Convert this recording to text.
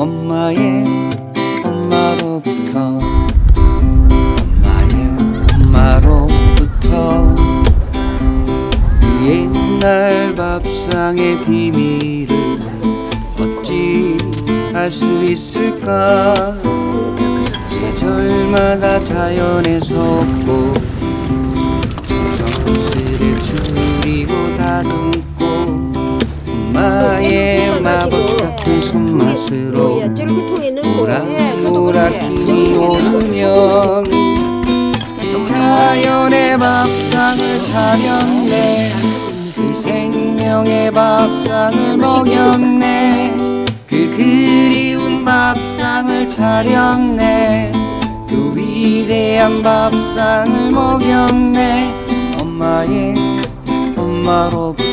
엄마의 엄마로부터 엄마의 엄마로부터 그 옛날 밥상의 비밀을 어찌 알 수 있을까? 계절마다 자연에서 없고 같은 손맛으로 저렇게 통에 넣고 노랗노랗 힘이 오르면 자연의 밥상을 차렸네. 그 생명의 밥상을 먹였네. 그 그리운 밥상을 차렸네. 그 위대한 밥상을 먹였네. 엄마의 엄마로부터